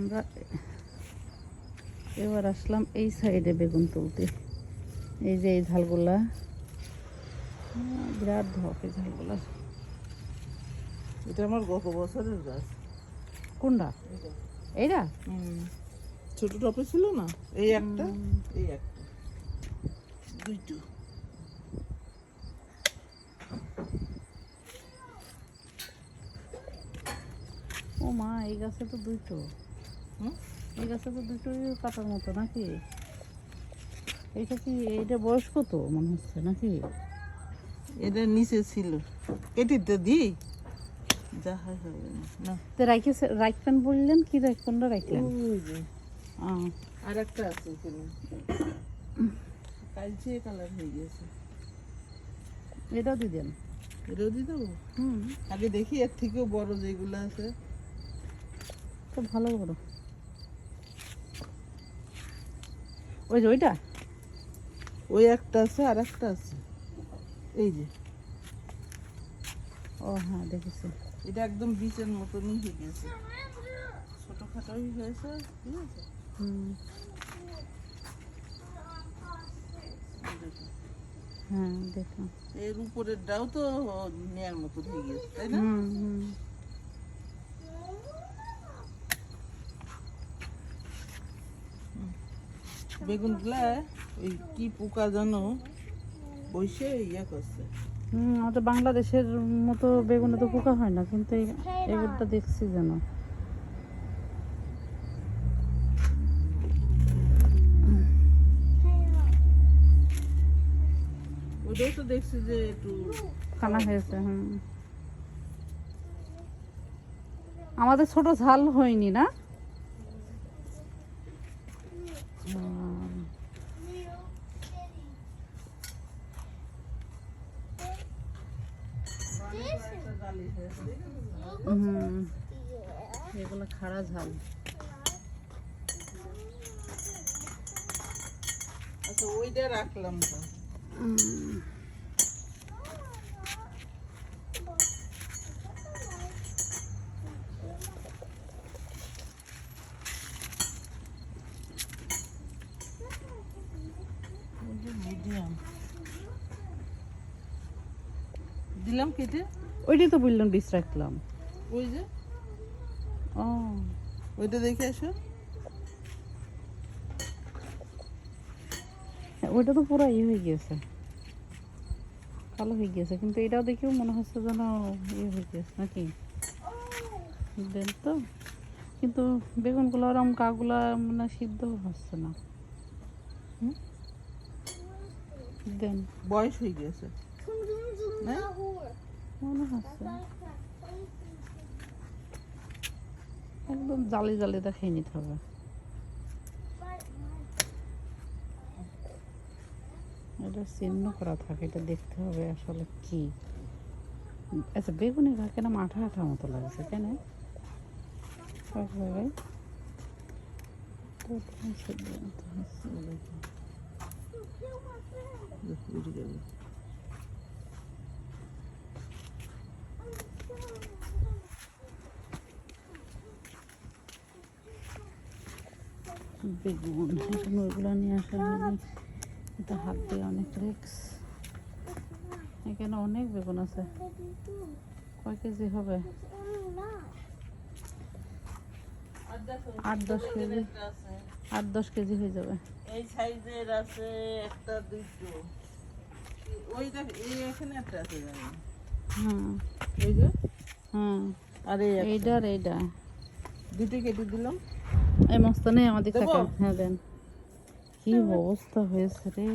আমরা এবার আসলাম এই সাইডে বেগুন তুলতে। এই যে এই ঝালগুলা বিরাট ধপ এই ঝালগুলা। এটা আমার গত বছরের গাছ। কোনটা। এইটা? ছোট টপে ছিল না? এই একটা? এই একটা। দুইটো। ও মা এই গাছে তো দুইটো? এই গাছে তো দুটোই কাটার মতো নাকি? এইটা কি বয়স কত মনে হচ্ছে নাকি? এটা নিচে ছিল। তো যা হয় না। তো রাখবেন বললেন কি রাখবেন না রাখলেন আর একটা আছে কালচে কালার হয়ে গেছে। এটাও দিয়ে দেন। এটাও দিয়ে দেবো? হুম। আগে দেখি এর থেকেও বড় যেগুলো আছে। তো ভালো করো ওই যে ওইটা? ওই একটা আছে আর একটা আছে। এই যে। ও হ্যাঁ দেখেছি। এটা একদম বিচের মতনই হয়ে গেছে। ছোটখাটোই হয়েছে ঠিক আছে? হুম। দেখো। হ্যাঁ দেখলাম। এর উপরের ডাও তো নেয়ার মতন হয়ে গেছে তাই না? হুম হুম। বেগুনগুলা ওই কি পোকা জানো? বসে ইয়া করছে। হুম আমাদের বাংলাদেশের মতো বেগুনে তো পোকা হয় না কিন্তু এগুলোটা দেখছি যেন। ওটাও তো দেখছি যে একটু হয়েছে হুম। আমাদের ছোট ঝাল হয়নি না হুম। হুম এগুলো খাড়া ঝাল। আচ্ছা ওইটা রাখলাম তো। দিলাম কেটে? ওইটাই তো বললাম ডিস রাখলাম। ওই যে? ও। ওইটা দেখে আসো। হ্যাঁ, ওইটা তো পুরো ইয়ে হয়ে গিয়েছে। কালো হয়ে গিয়েছে কিন্তু এটাও দেখেও মনে হচ্ছে যেন ইয়ে হয়ে গিয়েছে নাকি? দেন তো। কিন্তু বেগুনগুলো ওরম কাগুলা মানে সিদ্ধ হচ্ছে না। হুম? দেন। বয়স হয়ে গেছে না মনে হচ্ছে। একদম জালি জালি খেয়ে নিতে হবে। এটা চিহ্ন করা থাকে এটা দেখতে হবে আসলে কি। আচ্ছা বেগুনি ঘা কেন আঠা আঠা মতো লাগছে কেন? সব জায়গায় হচ্ছে। বেগুন এখন ওইগুলো নিয়ে আসা হয়নি এটা হাত দিয়ে অনেক রিক্স এখানে অনেক বেগুন আছে। কয় কেজি হবে? আট দশ কেজি। আট দশ কেজি হয়ে যাবে। এই সাইজের আছে একটা দুটো। ওইটা এই এখানে একটা আছে হ্যাঁ। এই যে? হ্যাঁ। আর এইটা আর এইটা। দুটো কেটে দিলাম। এই মস্ত নেই আমাদের দেবো? হ্যাঁ দেন। কি অবস্থা হয়েছে রে।